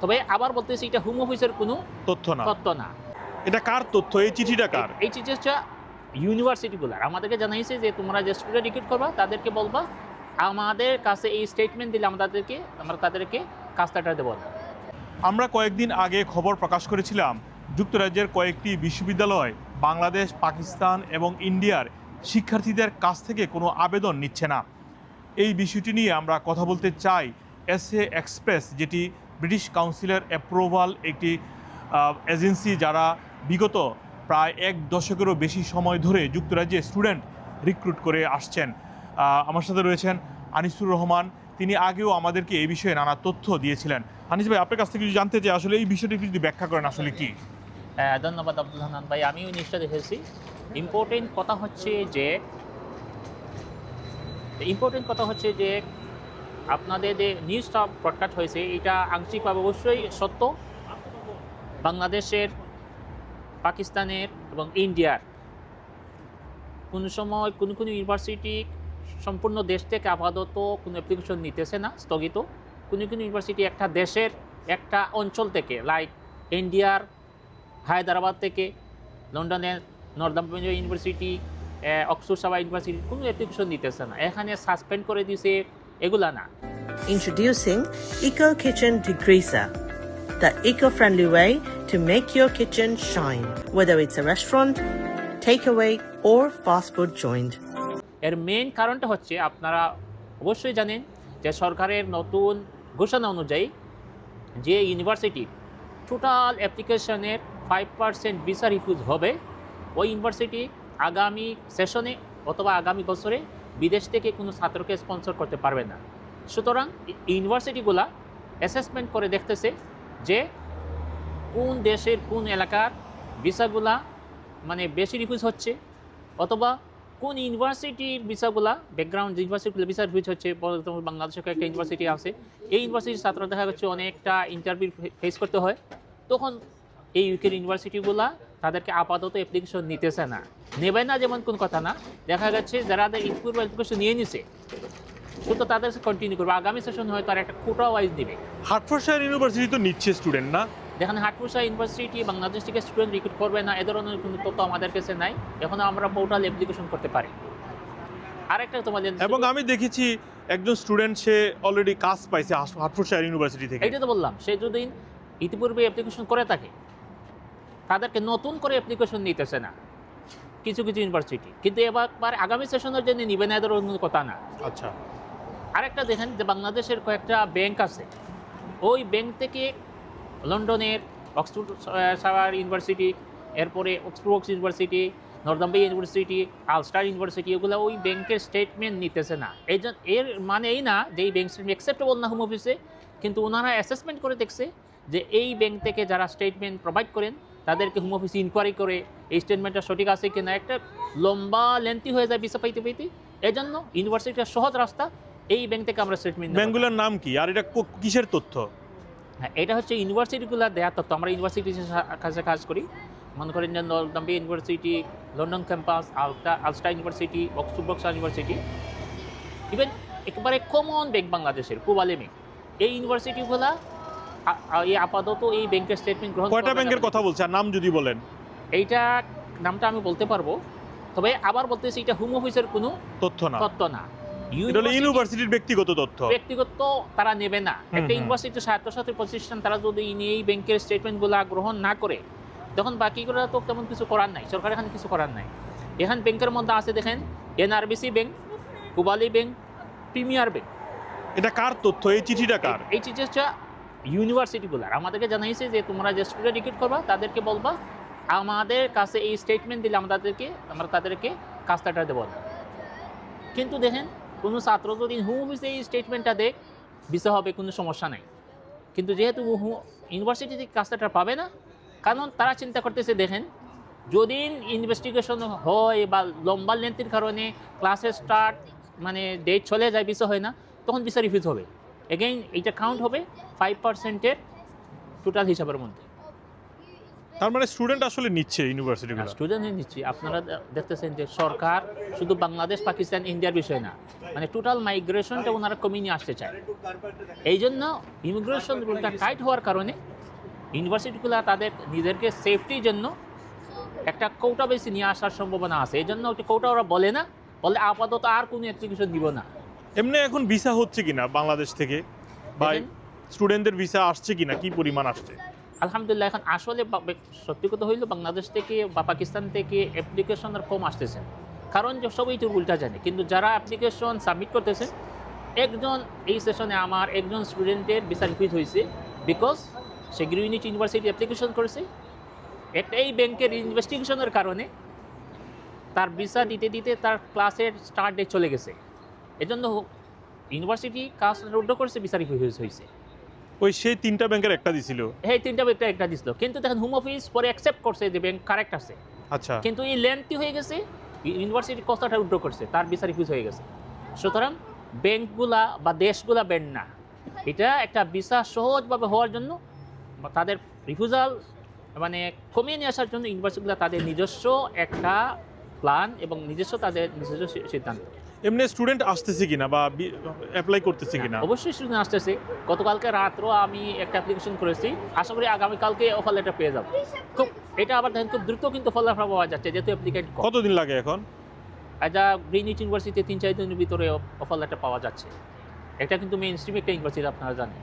তবে আবার বলতেছি এটা হোম অফিসের কোনো তথ্য না। তথ্য না। এটা কার তথ্য? এই চিঠিটা কার? এই চিঠিটা ইউনিভার্সিটিগুলার আমাদেরকে জানাইছে যে তোমরা যে স্টুডেন্ট রিক্রুট করবা তাদেরকে বলবা আমাদের কাছে এই স্টেটমেন্ট দিলে আমরা তাদেরকে আমরা তাদেরকে কাজটা দেবো না। আমরা কয়েকদিন আগে খবর প্রকাশ করেছিলাম যুক্তরাজ্যের কয়েকটি বিশ্ববিদ্যালয় বাংলাদেশ পাকিস্তান এবং ইন্ডিয়ার শিক্ষার্থীদের কাছ থেকে কোনো আবেদন নিচ্ছে না। এই বিষয়টি নিয়ে আমরা কথা বলতে চাই এস এ এক্সপ্রেস যেটি ব্রিটিশ কাউন্সিলের অ্যাপ্রুভাল একটি এজেন্সি যারা বিগত প্রায় এক দশকেরও বেশি সময় ধরে যুক্তরাজ্যে স্টুডেন্ট রিক্রুট করে আসছেন। আমার সাথে রয়েছেন আনিসুর রহমান। তিনি আগেও আমাদেরকে এই বিষয়ে নানা তথ্য দিয়েছিলেন। আনিস ভাই আপনার কাছ থেকে যদি জানতে চাই আসলে এই বিষয়টি যদি ব্যাখ্যা করেন আসলে কি? হ্যাঁ, ধন্যবাদ আব্দুল হান্নান ভাই। আমিও নিউজটা দেখেছি। ইম্পর্টেন্ট কথা হচ্ছে যে ইম্পর্টেন্ট কথা হচ্ছে যে আপনাদের যে নিউজটা ব্রডকাস্ট হয়েছে, এটা আংশিকভাবে অবশ্যই সত্য। বাংলাদেশের, পাকিস্তানের এবং ইন্ডিয়ার কোনো সময় কোনো কোনো ইউনিভার্সিটি সম্পূর্ণ দেশ থেকে আপাতত কোনো অ্যাপ্লিকেশন নিতেছে না, স্থগিত। কোনো কোনো ইউনিভার্সিটি একটা দেশের একটা অঞ্চল থেকে লাইক ইন্ডিয়ার, হায়দ্রাবাদ থেকে, লন্ডনের নর্দাম ইউনিভার্সিটি অক্সফোর্ড সাবা ইউনিভার্সিটি কোনো অ্যাপ্লিকেশন দিতেছে না। এখানে সাসপেন্ড করে দিছে এগুলা না। Introducing eco kitchen ডিগ্রিসা the eco friendly way to make your kitchen shine whether it's a restaurant take away or fast food joint এর মেইন কারণটা হচ্ছে আপনারা অবশ্যই জানেন যে সরকারের নতুন ঘোষণা অনুযায়ী যে ইউনিভার্সিটি টোটাল অ্যাপ্লিকেশনের ফাইভ পার্সেন্ট ভিসা রিফিউজ হবে ওই ইউনিভার্সিটি আগামী সেশনে অথবা আগামী বছরে বিদেশ থেকে কোনো ছাত্রকে স্পন্সর করতে পারবে না। সুতরাং ইউনিভার্সিটিগুলা অ্যাসেসমেন্ট করে দেখতেছে যে কোন দেশের কোন এলাকার ভিসাগুলা মানে বেশি রিফিউজ হচ্ছে অথবা কোন ইউনিভার্সিটির ভিসাগুলা ব্যাকগ্রাউন্ড ইউনিভার্সিটিগুলো ভিসা রিফিউজ হচ্ছে। বাংলাদেশের একটা ইউনিভার্সিটি আছে। এই ইউনিভার্সিটির ছাত্র দেখা যাচ্ছে অনেকটা ইন্টারভিউ ফেস করতে হয়। তখন এই ইউকের ইউনিভার্সিটিগুলা তাদেরকে আপাতত অ্যাপ্লিকেশন নিতেছে না। নেবে না যেমন কোন কথা না দেখা যাচ্ছে যারা ইনপুট অ্যাপ্লিকেশন নিয়ে নিছে শুধু তাদের কন্টিনিউ করবে। আগামী সেশন হয়তো আর একটা কোটা ওয়াইজ দিবে। হার্টফোর্ডশায়ার ইউনিভার্সিটি তো নিচ্ছে স্টুডেন্ট না? যেখানে হাটপুষা ইউনিভার্সিটি বাংলাদেশ থেকে স্টুডেন্ট রিক্রুট করবে না এ ধরনের কোনো তথ্য আমাদের কাছে নাই। এখন আমরা পোর্টাল অ্যাপ্লিকেশন করতে পারি। আরেকটা তোমাদের এবং আমি দেখেছি একজন স্টুডেন্ট সে অলরেডি কাজ পাইছে হার্টফোর্ডশায়ার ইউনিভার্সিটি থেকে। এইটা তো বললাম সে যদি ইতিপূর্বে অ্যাপ্লিকেশন করে থাকে তাদেরকে নতুন করে অ্যাপ্লিকেশন নিতেছে না। কিছু কিছু ইউনিভার্সিটি কিন্তু এবার আগামী সেশনের জন্য নিবে না এদের অন্য কথা না। আচ্ছা। আরেকটা দেখেন যে বাংলাদেশের কয়েকটা ব্যাংক আছে। ওই ব্যাংক থেকে লন্ডনের অক্সফোর্ড সাওয়ার ইউনিভার্সিটি এরপরে অক্সফোর্ড ইউনিভার্সিটি নর্দাম্বে ইউনিভার্সিটি আলস্টার ইউনিভার্সিটি এগুলো ওই ব্যাংকের স্টেটমেন্ট নিতেছে না। এই এর মানে এই না যে এই ব্যাংক স্টেটমেন্ট অ্যাকসেপ্টেবল না হোম অফিসে কিন্তু ওনারা অ্যাসেসমেন্ট করে দেখছে যে এই ব্যাংক থেকে যারা স্টেটমেন্ট প্রোভাইড করেন তাদেরকে হোম অফিসে ইনকোয়ারি করে এই স্টেটমেন্টটা সঠিক আছে কিনা? একটা লম্বা লেন্থি হয়ে যায় ভিসা পাইতে পাইতে। এই জন্য ইউনিভার্সিটির সহজ রাস্তা। এই ব্যাংক থেকে আমরা স্টেটমেন্ট ব্যাঙ্গুলার নাম কি? আর এটা কিসের তথ্য? হ্যাঁ এটা হচ্ছে ইউনিভার্সিটিগুলো দেওয়ার তথ্য। আমরা ইউনিভার্সিটির কাছে কাজ করি। মনে করেন যে নলদম্বে ইউনিভার্সিটি লন্ডন ক্যাম্পাস আলটা Ulster university Oxford university even একেবারে কমন ব্যাংক বাংলাদেশের পূবালি ব্যাংক এই ইউনিভার্সিটিগুলা এই আপাতত এই ব্যাংকের স্টেটমেন্ট গ্রহণ কয়টা ব্যাংকের কথা বলছে? আর নাম যদি বলেন। এইটা নামটা আমি বলতে পারব। তবে আবার বলতেছি এটা হোম অফিসের কোনো তথ্য না। তথ্য না। ইউনিভার্সিটির ব্যক্তিগত তথ্য। ব্যক্তিগত তারা নেবে না। একটা হুম। ইউনিভার্সিটি স্বায়ত্তশাসিত প্রতিষ্ঠান তারা যদি এই- এই ব্যাংকের স্টেটমেন্টগুলো গ্রহণ না করে তখন বাকিগুলো তো তেমন কিছু করার নাই। সরকার এখানে কিছু করার নাই। এখানে ব্যাংকের মধ্যে আছে দেখেন এনআরবিসি ব্যাংক কুবালি ব্যাংক প্রিমিয়ার ব্যাংক। এটা কার তথ্য? এই চিঠিটা কার? এই চিঠিটা ইউনিভার্সিটিগুলার আমাদেরকে জানাইছে যে তোমরা যে স্টুডেন্ট রিক্রুট করবা, তাদেরকে বলবা, আমাদের কাছে এই স্টেটমেন্ট দিলে আমরা তাদেরকে আমরা তাদেরকে কাজটা দেবো না। কিন্তু দেখেন, কোনো ছাত্র যদি হোম অফিসে এই স্টেটমেন্টটা দেখ বিষয় হবে কোনো সমস্যা নাই। কিন্তু যেহেতু ইউনিভার্সিটি থেকে কাজটা পাবে না, কারণ তারা চিন্তা করতেছে, দেখেন, যদি ইনভেস্টিগেশন হয় বা লম্বা লেন্থের কারণে ক্লাসের স্টার্ট মানে ডেট চলে যায়, বিষয় হয় না, তখন বিষয় রিফিউজ হবে। এগেইন এইটা কাউন্ট হবে ফাইভ পার্সেন্টের টোটাল হিসাবের মধ্যে। তার মানে স্টুডেন্ট আসলে নিচ্ছে ইউনিভার্সিটিগুলো স্টুডেন্ট নিচ্ছে। আপনারা দেখতেছেন যে সরকার শুধু বাংলাদেশ পাকিস্তান ইন্ডিয়ার বিষয় না মানে টোটাল মাইগ্রেশনটা ওনারা কমিয়ে নিয়ে আসতে চায়। এই জন্য ইমিগ্রেশন রুলটা টাইট হওয়ার কারণে ইউনিভার্সিটিগুলো তাদের নিজেদেরকে সেফটির জন্য একটা কৌটা বেশি নিয়ে আসার সম্ভাবনা আছে। এই জন্য ওটা কৌটা ওরা বলে না বলে আপাতত আর কোনো অ্যাপ্লিকেশন দিব না। এমনি এখন ভিসা হচ্ছে কিনা বাংলাদেশ থেকে? বা স্টুডেন্টদের ভিসা আসছে কিনা? কি পরিমাণ আসছে? আলহামদুলিল্লাহ এখন আসলে সত্যি কথা হইল বাংলাদেশ থেকে বা পাকিস্তান থেকে অ্যাপ্লিকেশন আর কম আসতেছে। কারণ যে সবাই তো উল্টা জানে কিন্তু যারা অ্যাপ্লিকেশন সাবমিট করতেছে একজন এই সেশনে আমার একজন স্টুডেন্টের ভিসা রিফিউজ হয়েছে বিকজ সে গ্রিউনিচ ইউনিভার্সিটি অ্যাপ্লিকেশন করেছে। একটা এই ব্যাংকের ইনভেস্টিগেশনের কারণে তার ভিসা দিতে দিতে তার ক্লাসের স্টার্ট ডেট চলে গেছে। এজন্য ইউনিভার্সিটি কাজ রুদ্ধ করেছে রিফিউজ হয়েছে ওই সেই তিনটা ব্যাংকের একটা দিছিল। এই তিনটা ব্যক্তি একটা দিছিল। কিন্তু দেখেন হোম অফিস পরে অ্যাকসেপ্ট করছে যে ব্যাংক কারেক্ট আছে। আচ্ছা। কিন্তু এই লেন্থি হয়ে গেছে ইউনিভার্সিটি কথাটা উল্টো করছে তার বিচার রিফিউজ হয়ে গেছে। সুতরাং ব্যাংকগুলা বা দেশগুলা ব্যান্ড না। এটা একটা ভিসা সহজভাবে হওয়ার জন্য তাদের রিফিউজাল মানে কমিয়ে নিয়ে আসার জন্য ইউনিভার্সিটিগুলো তাদের নিজস্ব একটা প্ল্যান এবং নিজস্ব তাদের নিজস্ব সিদ্ধান্ত। এমনি স্টুডেন্ট আসতেছে কিনা বা অ্যাপ্লাই করতেছে কিনা? অবশ্যই স্টুডেন্ট আসতেছে। গতকালকে রাত্রেও আমি একটা অ্যাপ্লিকেশন করেছি। আশা করি আগামীকালকে অফার লেটার পেয়ে যাব। খুব এটা আবার দেখেন খুব দ্রুত কিন্তু ফল পাওয়া যাচ্ছে যেহেতু অ্যাপ্লিকেন্ট কতদিন লাগে এখন? এটা গ্রিনিট ইউনিভার্সিটিতে তিন চার দিনের ভিতরে অফার লেটার পাওয়া যাচ্ছে। এটা কিন্তু মেইন স্ট্রিম একটা ইউনিভার্সিটি আপনারা জানেন।